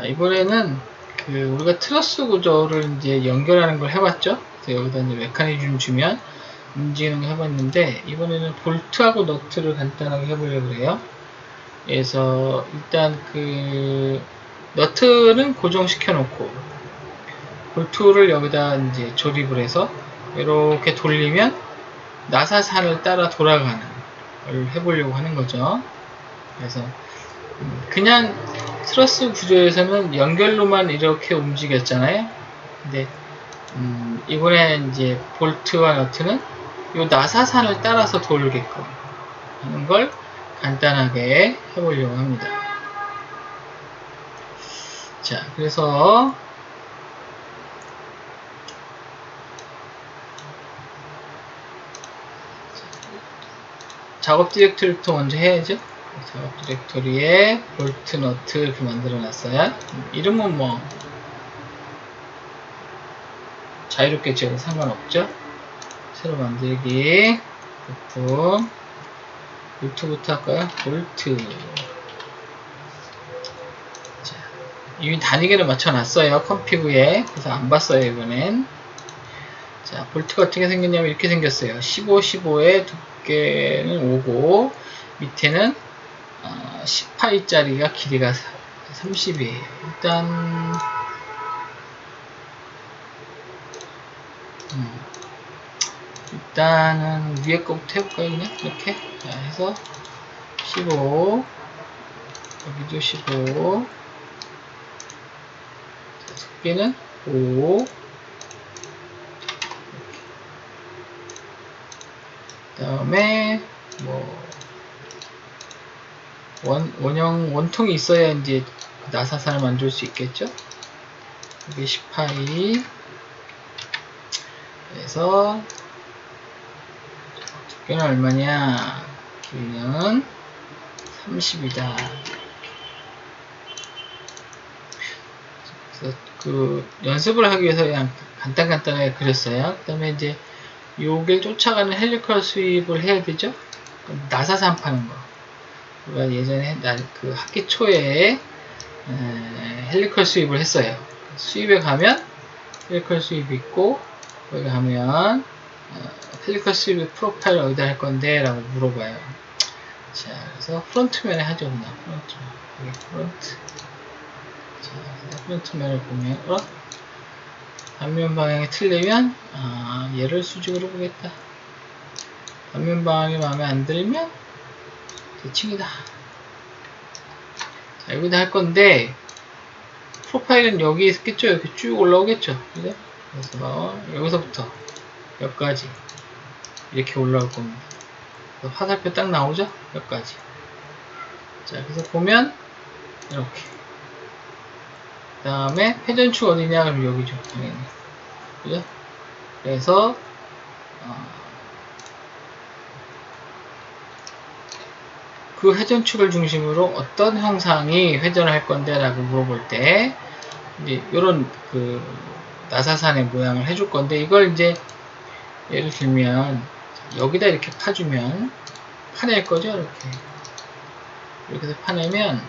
자, 이번에는 그 우리가 트러스 구조를 이제 연결하는 걸 해봤죠? 여기다 이제 메커니즘 주면 움직이는 거 해봤는데, 이번에는 볼트하고 너트를 간단하게 해보려고 해요. 그래서 일단 그 너트는 고정시켜 놓고, 볼트를 여기다 이제 조립을 해서 이렇게 돌리면 나사산을 따라 돌아가는 걸 해보려고 하는 거죠. 그래서 음, 그냥 트러스 구조에서는 연결로만 이렇게 움직였잖아요. 근데 음, 이번에 이제 볼트와 너트는 이 나사산을 따라서 돌게끔 하는 걸 간단하게 해보려고 합니다. 자, 그래서 작업 디렉토리부터 먼저 해야죠. 작업 디렉토리에 볼트 너트 이렇게 만들어 놨어요. 이름은 뭐 자유롭게 지어도 상관없죠. 새로 만들기 부품 볼트부터 할까요? 볼트 자, 이미 단위계를 맞춰놨어요. 컴피그에 그래서 안 봤어요 이번엔 자 볼트가 어떻게 생겼냐면 이렇게 생겼어요. 15, 15에 두께는 5고 밑에는 어, 18짜리가 길이가 30이에요. 일단 음, 일단은 위에 거부터 해볼까요 그냥? 이렇게? 자 해서 15 여기도 15 자, 두께는 5그 다음에 뭐 원, 원형 원통이 있어야 이제 그 나사산을 만들 수 있겠죠? 이게 18이 그래서 두께는 얼마냐? 길이는 30이다. 그래서 그 연습을 하기 위해서 그냥 간단간단하게 그렸어요. 그 다음에 이제 요길 쫓아가는 헬리컬 수입을 해야 되죠? 나사산 파는 거 우리가 예전에 나, 그 학기 초에 에, 헬리컬 수입을 했어요. 수입에 가면 헬리컬 수입이 있고 거기 가면 어, 헬리컬 수입의 프로파일 어디다 할 건데? 라고 물어봐요. 자 그래서 프론트면에 하죠 그냥. 프론트면 여기 프론트. 자 프론트면을 보면 어? 단면 방향이 틀리면 아 얘를 수직으로 보겠다. 단면 방향이 마음에 안 들면 대칭이다. 자 여기다 할 건데 프로파일은 여기 있겠죠? 이렇게 쭉 올라오겠죠? 그죠? 그래서 여기서부터 여기까지 이렇게 올라올 겁니다. 화살표 딱 나오죠? 여기까지. 자 그래서 보면 이렇게. 그 다음에 회전축 어디냐 그럼 여기죠 당연히. 그죠? 그래서 어, 그 회전축을 중심으로 어떤 형상이 회전을 할 건데 라고 물어볼 때 이제 이런 그 나사산의 모양을 해줄 건데 이걸 이제 예를 들면 여기다 이렇게 파주면 파낼 거죠? 이렇게. 이렇게 해서 파내면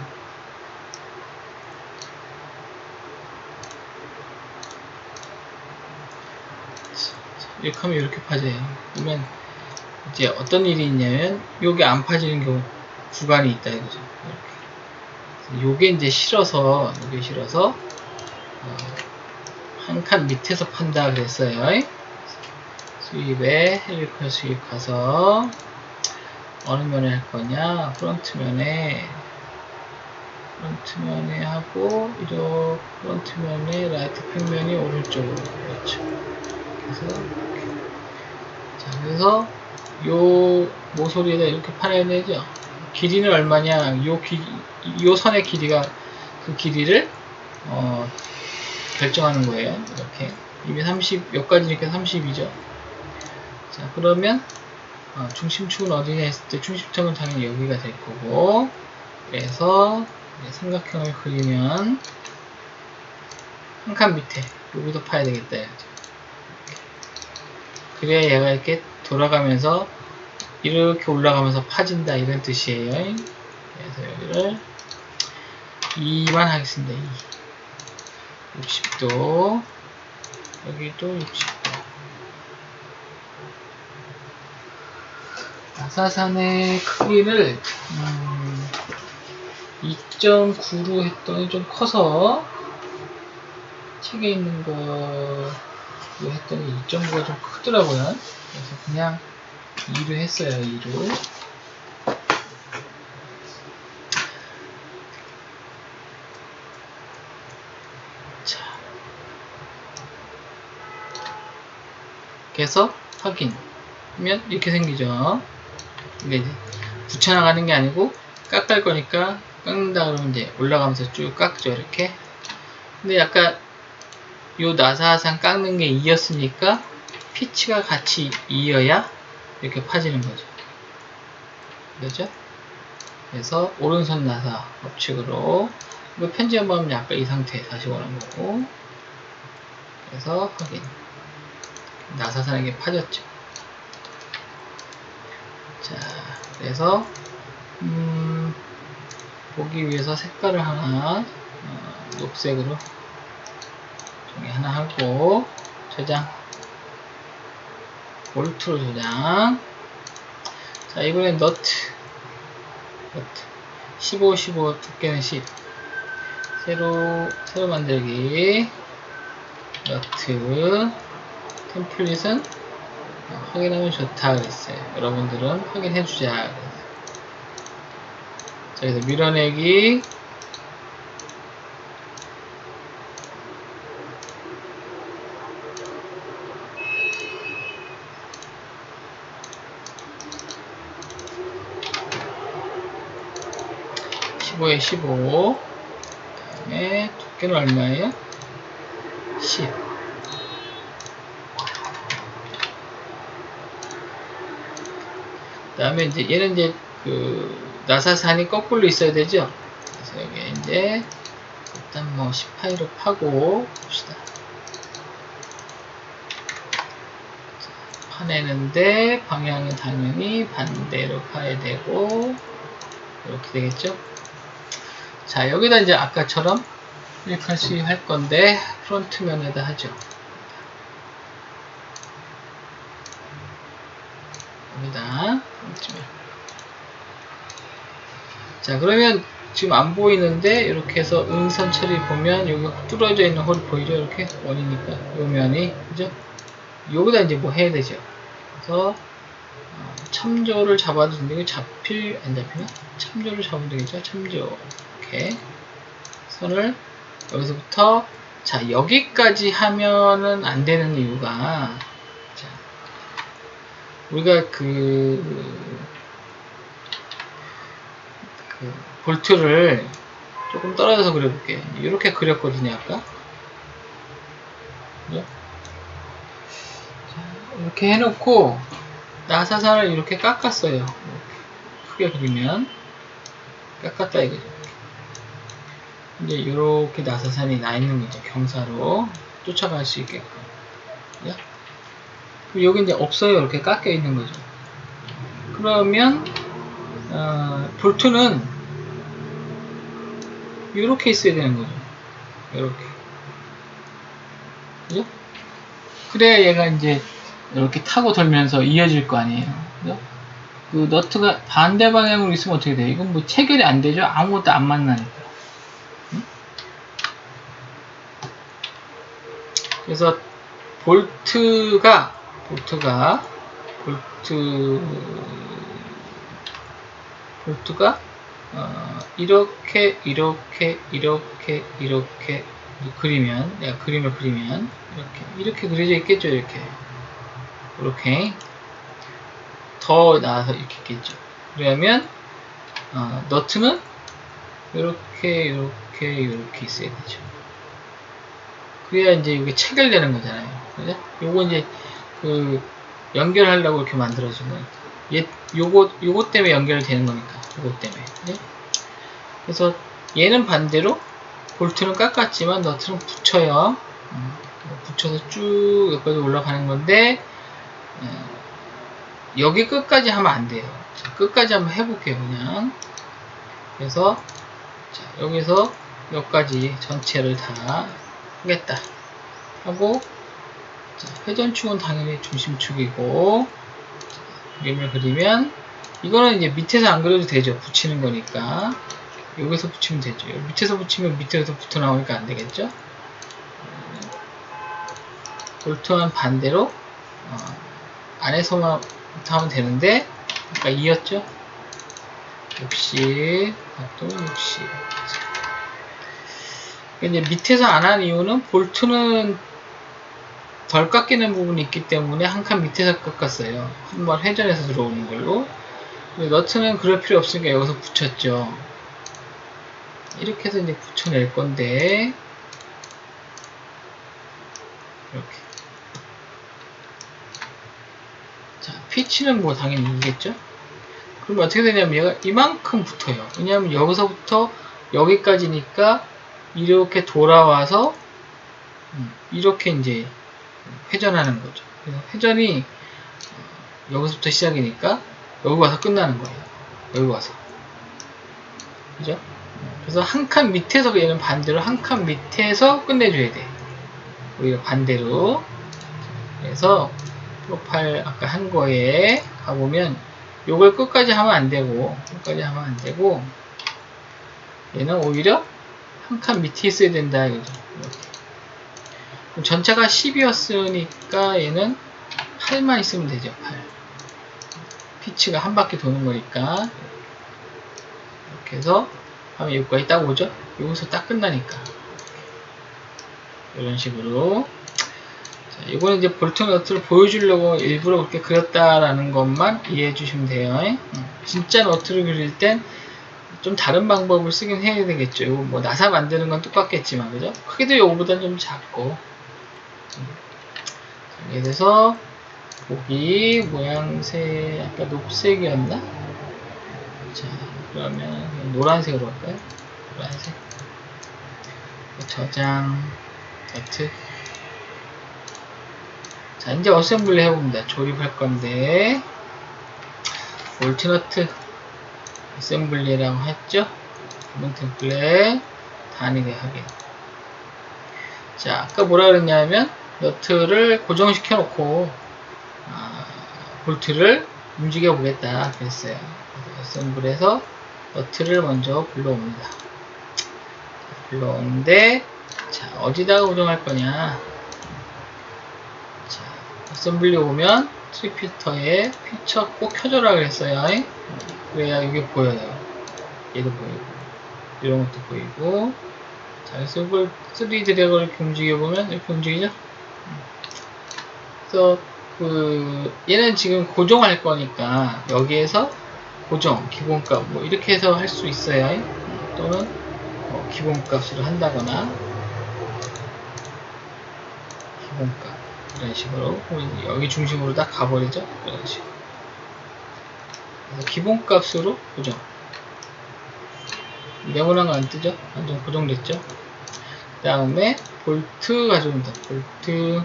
이렇게 하면 이렇게 파져요. 그러면 이제 어떤 일이 있냐면 요게 안 파지는 경우 구간이 있다 이거죠. 이렇게. 요게 이제 실어서 요게 실어서 어, 한칸 밑에서 판다 그랬어요. 수입에 헬리컬 수입 가서 어느 면에 할 거냐? 프론트면에 프론트면에 하고 이렇게 프론트면에 라이트 평면이 오른쪽으로. 그렇죠. 그래서. 자 그래서 요 모서리에다 이렇게 파내야 되죠 길이는 얼마냐 요, 기, 요 선의 길이가 그 길이를 어, 결정하는 거예요. 이렇게. 이미 30 여기까지니까 30이죠. 자 그러면 어, 중심축은 어디냐 했을 때 중심축은 당연히 여기가 될 거고 그래서 삼각형을 그리면 한 칸 밑에 여기도 파야 되겠다 이거죠. 그래야 얘가 이렇게 돌아가면서 이렇게 올라가면서 파진다 이런 뜻이에요. 그래서 여기를 2만 하겠습니다. 2. 60도. 여기도 60도. 나사산의 크기를 음, 2.9로 했더니 좀 커서 책에 있는 거로 했더니 2.9가 좀 크더라고요. 그래서 그냥 2로 했어요 2로 자. 그래서 확인 하면 이렇게 생기죠. 이게 이제 붙여나가는 게 아니고 깎을 거니까 깎는다 그러면 이제 올라가면서 쭉 깎죠 이렇게. 근데 약간 요 나사산 깎는 게 이었으니까 피치가 같이 이어야 이렇게 파지는 거죠. 그죠? 그래서 오른손 나사 법칙으로 이거 편지 한번 하면 약간 이 상태 다시 원한 거고. 그래서 확인. 나사산에게 파졌죠. 자 그래서 음, 보기 위해서 색깔을 하나 어, 녹색으로 종이 하나 하고 저장 볼트로 저장. 자 이번엔 너트. 너트. 15 15 두께는 10 새로 새로 만들기. 너트. 템플릿은 어, 확인하면 좋다 그랬어요. 여러분들은 확인해 주자. 자 그래서 밀어내기 15에 15 그다음에 두께는 얼마예요? 10 그다음에 이제 얘는 이제 그 나사산이 거꾸로 있어야 되죠. 그래서 여기 이제 일단 뭐 18로 파고 봅시다. 자, 파내는데 방향은 당연히 반대로 파야 되고 이렇게 되겠죠. 자 여기다 이제 아까처럼 이렇게 할 건데 프론트면에다 하죠. 여기다 프론트면. 자 그러면 지금 안 보이는데 이렇게 해서 음선 처리 보면 여기 뚫어져 있는 홀 보이죠? 이렇게 원이니까 요 면이 그죠? 여기다 이제 뭐 해야 되죠? 그래서 어, 참조를 잡아도 되는데 잡힐 안 잡히나? 참조를 잡으면 되겠죠? 참조 이렇게 선을 여기서부터 자 여기까지 하면은 안 되는 이유가 자, 우리가 그, 그 볼트를 조금 떨어져서 그려볼게. 이렇게 그렸거든요 아까. 그죠? 자, 이렇게 해놓고 나사산을 이렇게 깎았어요. 크게 그리면. 깎았다 이거죠 이제 이렇게 나사산이 나 있는 거죠. 경사로 쫓아갈 수 있게끔. 그죠? 여기 이제 없어요. 이렇게 깎여 있는 거죠. 그러면 어, 볼트는 이렇게 있어야 되는 거죠. 이렇게. 그죠? 그래야 얘가 이제 이렇게 타고 돌면서 이어질 거 아니에요. 그죠? 그 너트가 반대 방향으로 있으면 어떻게 돼요? 이건 뭐 체결이 안 되죠? 아무것도 안 만나니까. 그래서 볼트가 볼트가 볼트 볼트가 어, 이렇게 이렇게 이렇게 이렇게 그리면 내가 그림을 그리면 이렇게 이렇게 그려져 있겠죠 이렇게. 이렇게 더 나아서 이렇게 있겠죠. 그러면 어, 너트는 이렇게 이렇게 이렇게 있어야 되죠 그래야 이제 이게 체결되는 거잖아요. 그죠? 요거 이제 그 연결하려고 이렇게 만들어진 거니까. 얘, 요거, 요거 때문에 연결되는 거니까. 요거 때문에. 그죠? 그래서 얘는 반대로 볼트는 깎았지만 너트는 붙여요. 음, 붙여서 쭉 여기까지 올라가는 건데, 음, 여기 끝까지 하면 안 돼요. 자, 끝까지 한번 해볼게요, 그냥. 그래서, 자, 여기서 여기까지 전체를 다 하겠다. 하고 자, 회전축은 당연히 중심축이고 그림을 그리면 이거는 이제 밑에서 안 그려도 되죠. 붙이는 거니까. 여기서 붙이면 되죠. 밑에서 붙이면 밑에서 붙어 나오니까 안 되겠죠? 볼트는 반대로 어, 안에서만 하면 되는데 아까 2였죠? 60 각도 60 이제 밑에서 안 한 이유는 볼트는 덜 깎이는 부분이 있기 때문에 한 칸 밑에서 깎았어요. 한번 회전해서 들어오는 걸로. 너트는 그럴 필요 없으니까 여기서 붙였죠. 이렇게 해서 이제 붙여낼 건데 이렇게 자 피치는 뭐 당연히 이겠죠 그럼 어떻게 되냐면 얘가 이만큼 붙어요 왜냐하면 여기서부터 여기까지니까 이렇게 돌아와서 음, 이렇게 이제 회전하는 거죠. 그래서 회전이 어, 여기서부터 시작이니까 여기 와서 끝나는 거예요. 여기 와서. 그죠? 그래서 한 칸 밑에서 얘는 반대로 한 칸 밑에서 끝내줘야 돼. 오히려 반대로. 그래서 프로파일 아까 한 거에 가보면 요걸 끝까지 하면 안 되고 끝까지 하면 안 되고 얘는 오히려 한 칸 밑에 있어야 된다 이거죠. 이렇게. 전체가 10이었으니까 얘는 8만 있으면 되죠. 8. 피치가 한 바퀴 도는 거니까 이렇게 해서 하면 여기까지 딱 오죠. 여기서 딱 끝나니까 이런 식으로 자, 이거는 이제 볼트 너트를 보여주려고 일부러 그렇게 그렸다라는 것만 이해해 주시면 돼요. 음, 진짜 너트를 그릴 땐 좀 다른 방법을 쓰긴 해야 되겠죠. 뭐 나사 만드는 건 똑같겠지만 그죠? 크기도 요거보다는 좀 작고 여기에 대해서 고기 모양새 아까 녹색이었나? 자 그러면 노란색으로 할까요? 노란색 저장 너트 자 이제 어셈블리 해봅니다 조립할 건데 볼트너트 어셈블리라고 했죠? 기본 템플릿 단위대 확인 자 아까 뭐라 그랬냐면 너트를 고정시켜 놓고 아, 볼트를 움직여 보겠다 그랬어요. 어셈블에서 너트를 먼저 불러옵니다. 불러오는데 자 어디다가 고정할 거냐? 자 어셈블리 오면 트리피터에 피처 꼭 켜줘라 그랬어요 그래야 이게 보여요. 얘도 보이고 이런 것도 보이고. 자 그래서 이걸 3D 드래그를 이렇게 움직여보면 이렇게 움직이죠? 그래서 그 얘는 지금 고정할 거니까 여기에서 고정 기본값 뭐 이렇게 해서 할 수 있어요 또는 뭐 기본값으로 한다거나 기본값 이런 식으로 여기 중심으로 딱 가버리죠? 이런 식으로 기본값으로 고정 네모난 거안 뜨죠? 완전 고정됐죠? 그 다음에 볼트 가져온다. 볼트.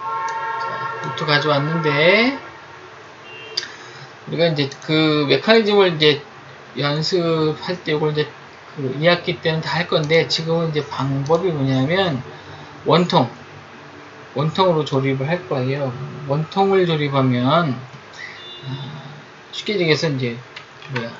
자, 볼트 가져왔는데 우리가 이제 그 메커니즘을 이제 연습할 때 이걸 이제 그 2학기 때는 다 할 건데 지금은 이제 방법이 뭐냐면 원통. 원통으로 조립을 할 거예요. 원통을 조립하면 아, 쉽게 얘기해서 이제 뭐야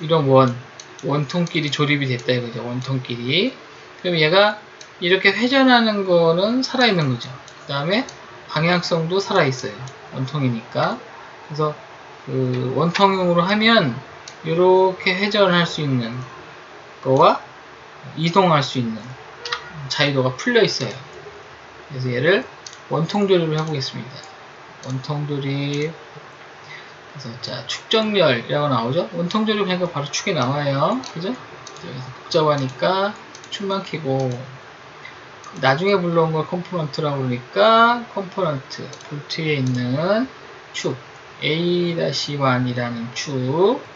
이런 원 원통끼리 조립이 됐다 이거죠 원통끼리. 그럼 얘가 이렇게 회전하는 거는 살아있는 거죠. 그 다음에 방향성도 살아있어요 원통이니까. 그래서 그 원통용으로 하면 이렇게 회전할 수 있는 거와 이동할 수 있는 자유도가 풀려 있어요. 그래서 얘를 원통 조립을 해보겠습니다. 원통 조립 그래서 자 축정열이라고 나오죠 원통 조립하니까 바로 축이 나와요 그죠 그래서 복잡하니까 축만 키고 나중에 불러온 걸 컴포넌트라고 그러니까 컴포넌트 볼트에 있는 축 A-1이라는 축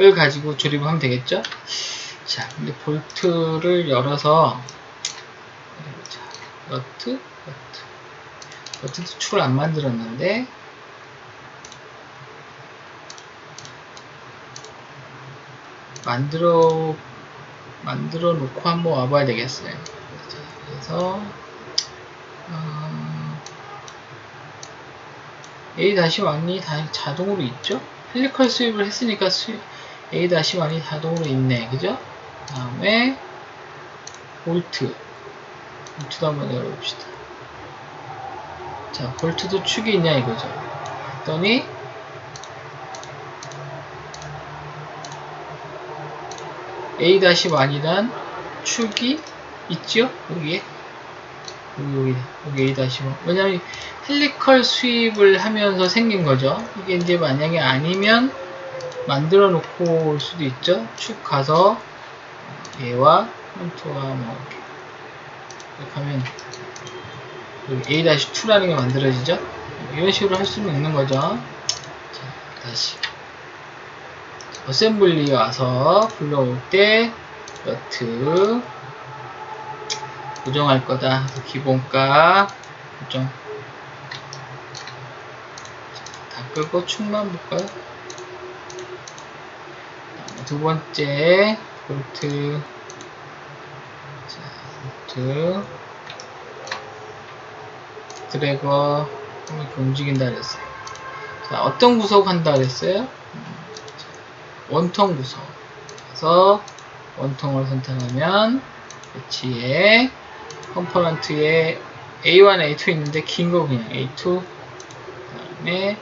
을 가지고 조립을 하면 되겠죠 자 근데 볼트를 열어서 자, 너트 너트 너트도 축을 안 만들었는데 만들어 만들어 놓고 한번 와봐야 되겠어요. 자, 그래서 어, A-1이 다 자동으로 있죠? 헬리컬 수입을 했으니까 수입, A-1이 자동으로 있네. 그죠? 다음에 볼트 볼트도 한번 열어봅시다. 자, 볼트도 축이 있냐 이거죠. 했더니 A-1이란 축이 있죠? 여기에 여기 여기 A-1 왜냐면 헬리컬 수입을 하면서 생긴 거죠. 이게 이제 만약에 아니면 만들어 놓고 올 수도 있죠. 축 가서 얘와 폰트와 뭐 이렇게, 하면 여기 A-2라는 게 만들어지죠. 이런 식으로 할 수는 있는 거죠. 자, 다시 어셈블리에 와서 불러올 때 너트 고정할 거다. 기본가 고정 다 끄고 축만 볼까요? 두 번째 볼트 자, 볼트 드래거 이렇게 움직인다 그랬어요. 자, 어떤 구석 한다 그랬어요? 음, 자, 원통 구석. 그래서 원통을 선택하면 배치에 컴포넌트에 A1, A2 있는데 긴 거 그냥 A2 그다음에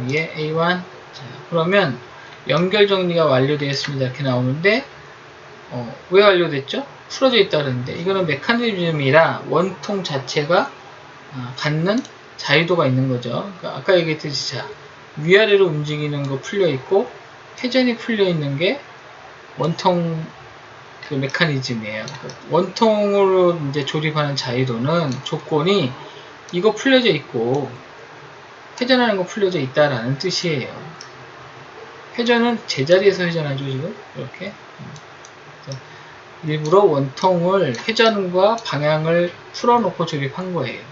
여기에 A1 자, 그러면 연결 정리가 완료되었습니다 이렇게 나오는데 어, 왜 완료됐죠? 풀어져 있다 그러는데 이거는 메커니즘이라 원통 자체가 아, 갖는 자유도가 있는 거죠. 그러니까 아까 얘기했듯이 자 위아래로 움직이는 거 풀려 있고 회전이 풀려 있는 게 원통 그 메커니즘이에요. 그 원통으로 이제 조립하는 자유도는 조건이 이거 풀려져 있고 회전하는 거 풀려져 있다라는 뜻이에요. 회전은 제자리에서 회전하죠 지금 이렇게 일부러 원통을 회전과 방향을 풀어놓고 조립한 거예요.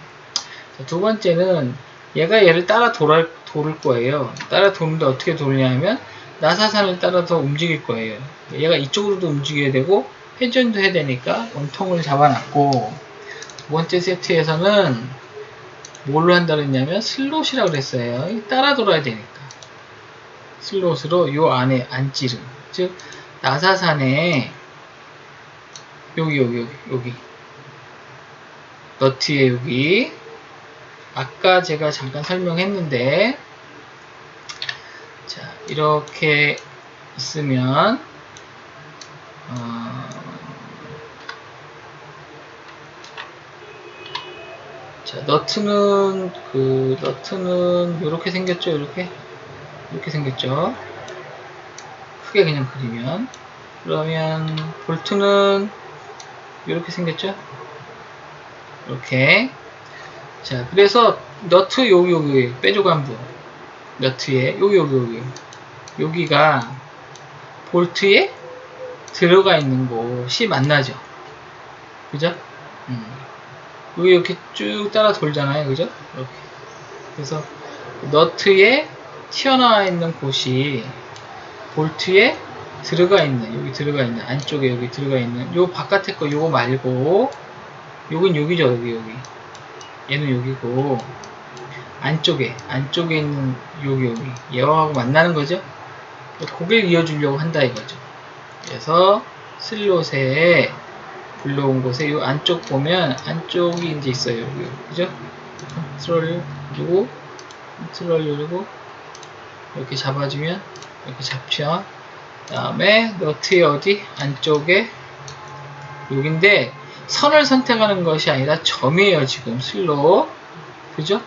자, 두 번째는 얘가 얘를 따라 돌아, 도를 거예요. 따라 도는데 어떻게 도느냐면 나사산을 따라서 움직일 거예요. 얘가 이쪽으로도 움직여야 되고 회전도 해야 되니까 원통을 잡아놨고 두 번째 세트에서는 뭘로 한다 그랬냐면 슬롯이라고 그랬어요. 따라 돌아야 되니까 슬롯으로 요 안에 안 찌름 즉 나사산에 여기 여기 여기 여기 너트에 여기 아까 제가 잠깐 설명했는데 자 이렇게 있으면 어, 자 너트는 그 너트는 이렇게 생겼죠 이렇게? 이렇게 생겼죠? 크게 그냥 그리면. 그러면 볼트는 이렇게 생겼죠? 이렇게 자 그래서 너트 여기 여기 빼줘간부 너트에 여기 여기 여기. 여기가 볼트에 들어가 있는 곳이 만나죠. 그죠? 음. 여기 이렇게 쭉 따라 돌잖아요. 그죠? 이렇게. 그래서 너트에 튀어나와 있는 곳이 볼트에 들어가 있는 여기 들어가 있는 안쪽에 여기 들어가 있는 요 바깥에 거 요거 말고 요건 여기죠 여기 여기 얘는 여기고 안쪽에 안쪽에 있는 여기 여기. 얘하고 만나는 거죠? 고개를 이어주려고 한다 이거죠. 그래서 슬롯에 불러온 곳에 이 안쪽 보면 안쪽이 이제 있어요 여기. 그죠? 컨트롤 누르고 컨트롤 누르고 이렇게 잡아주면 이렇게 잡죠 그 다음에 너트의 어디? 안쪽에. 여기인데 선을 선택하는 것이 아니라 점이에요 지금. 슬롯 그죠?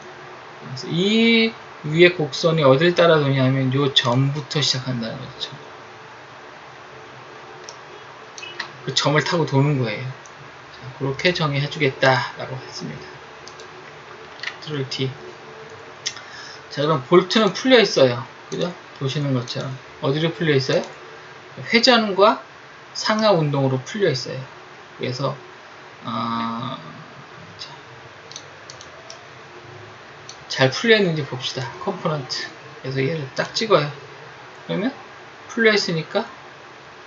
이 위에 곡선이 어딜 따라 도냐면 요 점부터 시작한다는 거죠. 그 점을 타고 도는 거예요. 자, 그렇게 정의해 주겠다 라고 했습니다. 컨트롤 T. 자 그럼 볼트는 풀려 있어요. 그죠? 보시는 것처럼. 어디로 풀려 있어요? 회전과 상하 운동으로 풀려 있어요. 그래서 어, 자, 잘 풀려 있는지 봅시다 컴포넌트 그래서 얘를 딱 찍어요 그러면 풀려 있으니까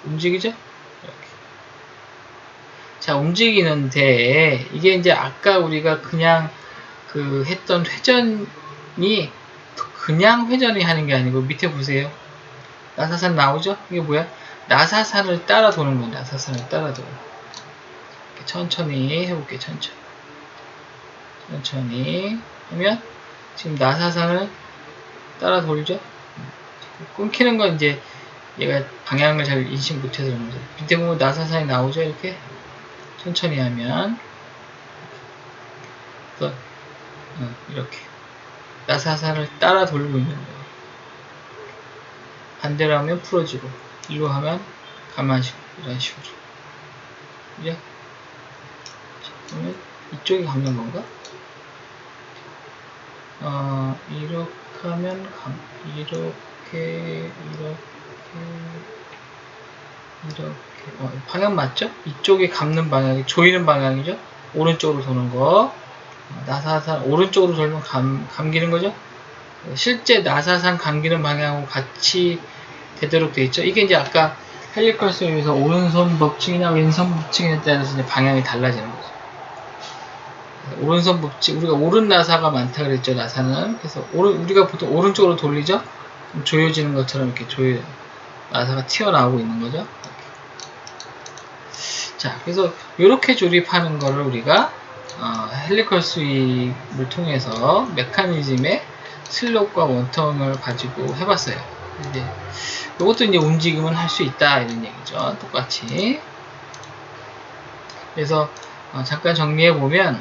움직이죠? 이렇게. 자, 움직이는데, 이게 이제 아까 우리가 그냥 그 했던 회전이 그냥 회전이 하는 게 아니고 밑에 보세요. 나사산 나오죠? 이게 뭐야? 나사산을 따라 도는 거야. 나사산을 따라 도는 거. 이렇게 천천히 해볼게요. 천천히. 천천히 하면 지금 나사산을 따라 돌죠? 끊기는 건 이제 얘가 방향을 잘 인식 못해서 그런 거죠. 밑에 보면 나사산이 나오죠? 이렇게 천천히 하면 그래서 어, 이렇게 나사산을 따라 돌고 있는 거예요. 반대로 하면 풀어지고 일로 하면 가만히고 이런 식으로 이제 자, 그러면 이쪽이 감는 건가? 어, 이렇게 하면 감, 이렇게 이렇게 이렇게 어, 방향 맞죠? 이쪽이 감는 방향이 조이는 방향이죠? 오른쪽으로 도는 거 어, 나사산 오른쪽으로 돌면 감, 감기는 거죠? 실제 나사산 감기는 방향하고 같이 되도록 되어 있죠. 이게 이제 아까 헬리컬스에 의해서 오른손 법칙이나 왼손 법칙에 따라서 방향이 달라지는 거죠. 오른손 법칙, 우리가 오른 나사가 많다 그랬죠, 나사는. 그래서 오른, 우리가 보통 오른쪽으로 돌리죠? 조여지는 것처럼 이렇게 조여, 나사가 튀어나오고 있는 거죠. 자, 그래서 이렇게 조립하는 거를 우리가 어, 헬리컬 스윕을 통해서 메커니즘의 슬롯과 원텀을 가지고 해봤어요. 이제 이것도 이제 움직임은 할 수 있다 이런 얘기죠. 똑같이. 그래서 어, 잠깐 정리해 보면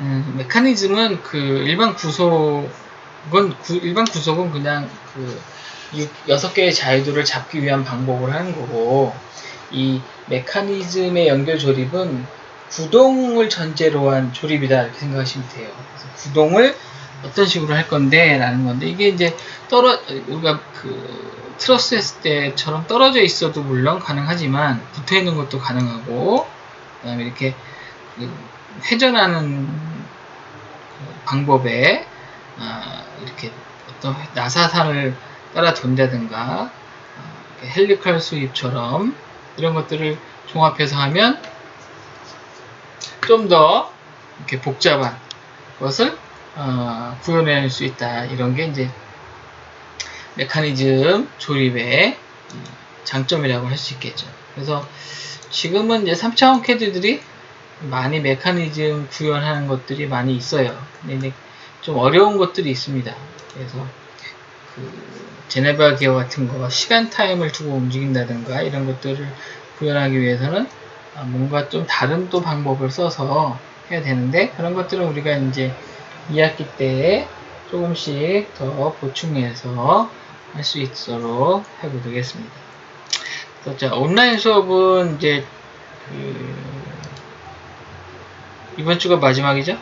음, 메커니즘은 그 일반 구속은 구, 일반 구속은 그냥 그 유- 여섯 개의 자유도를 잡기 위한 방법을 하는 거고 이 메커니즘의 연결 조립은 구동을 전제로 한 조립이다 이렇게 생각하시면 돼요. 그래서 구동을 어떤 식으로 할 건데 라는 건데 이게 이제 떨어 우리가 그 트러스 했을 때처럼 떨어져 있어도 물론 가능하지만 붙어 있는 것도 가능하고 그다음에 이렇게 그 회전하는 그 방법에 아, 이렇게 어떤 나사산을 따라 돈다든가 아, 이렇게 헬리컬 수입처럼 이런 것들을 종합해서 하면 좀 더 이렇게 복잡한 것을 어, 구현해낼 수 있다. 이런 게 이제 메커니즘 조립의 장점이라고 할 수 있겠죠. 그래서 지금은 이제 3차원 캐드들이 많이 메커니즘 구현하는 것들이 많이 있어요. 근데 좀 어려운 것들이 있습니다. 그래서 그 제네바 기어 같은 거 시간 타임을 두고 움직인다든가 이런 것들을 구현하기 위해서는 아, 뭔가 좀 다른 또 방법을 써서 해야 되는데 그런 것들은 우리가 이제 2학기 때 조금씩 더 보충해서 할 수 있도록 해보겠습니다. 자, 온라인 수업은 이제 그 이번 주가 마지막이죠.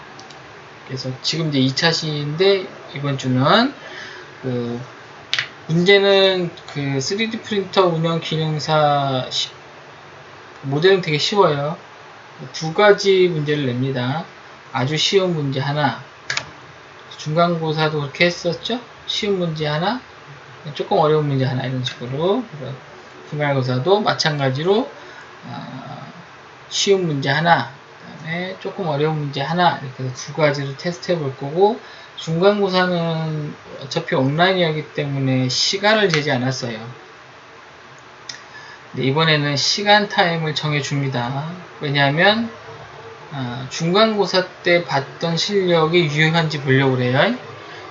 그래서 지금 이제 2차 시인데 이번 주는 그 문제는 그 3D 프린터 운영 기능사 시- 모델은 되게 쉬워요. 두 가지 문제를 냅니다. 아주 쉬운 문제 하나, 중간고사도 그렇게 했었죠? 쉬운 문제 하나, 조금 어려운 문제 하나 이런 식으로 중간고사도 마찬가지로 어, 쉬운 문제 하나, 그 다음에 조금 어려운 문제 하나 이렇게 해서 두 가지를 테스트 해 볼 거고 중간고사는 어차피 온라인이었기 때문에 시간을 재지 않았어요. 이번에는 시간 타임을 정해 줍니다. 왜냐하면 아, 중간고사 때 봤던 실력이 유효한지 보려고 그래요.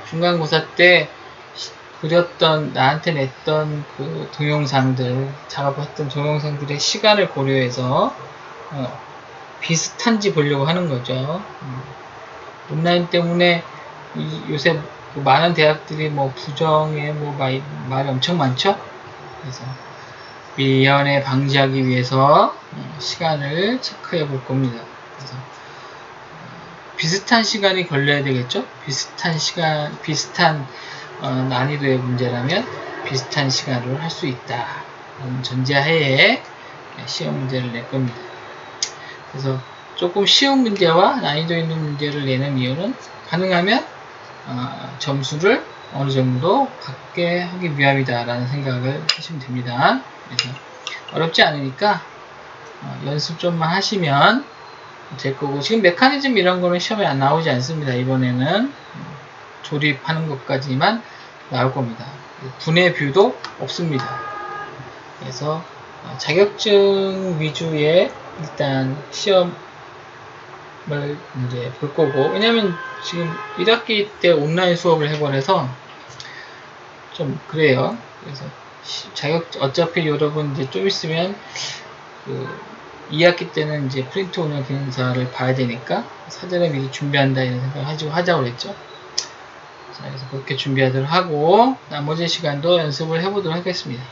중간고사 때 시- 그렸던 나한테 냈던 그 동영상들 작업했던 동영상들의 시간을 고려해서 어, 비슷한지 보려고 하는 거죠. 음. 온라인 때문에 이- 요새 그 많은 대학들이 뭐 부정에 뭐 말, 말이 엄청 많죠. 그래서 미연에 방지하기 위해서 어, 시간을 체크해 볼 겁니다. 그래서 어, 비슷한 시간이 걸려야 되겠죠? 비슷한 시간, 비슷한 어, 난이도의 문제라면 비슷한 시간으로 할 수 있다. 이런 전제하에 시험 문제를 낼 겁니다. 그래서 조금 쉬운 문제와 난이도 있는 문제를 내는 이유는 가능하면 어, 점수를 어느 정도 받게 하기 위함이다라는 생각을 하시면 됩니다. 그래서 어렵지 않으니까 어, 연습 좀만 하시면 될 거고 지금 메커니즘 이런 거는 시험에 안 나오지 않습니다. 이번에는 음, 조립하는 것까지만 나올 겁니다. 분해 뷰도 없습니다. 그래서 어, 자격증 위주의 일단 시험을 이제 볼 거고 왜냐면 지금 1학기 때 온라인 수업을 해버려서 좀 그래요. 그래서 시- 자격 어차피 여러분 이제 좀 있으면 그 2학기 때는 이제 프린트 오너 기능사를 봐야 되니까 사전에 미리 준비한다 이런 생각 가지고 하자고 그랬죠. 자, 그래서 그렇게 준비하도록 하고 나머지 시간도 연습을 해보도록 하겠습니다.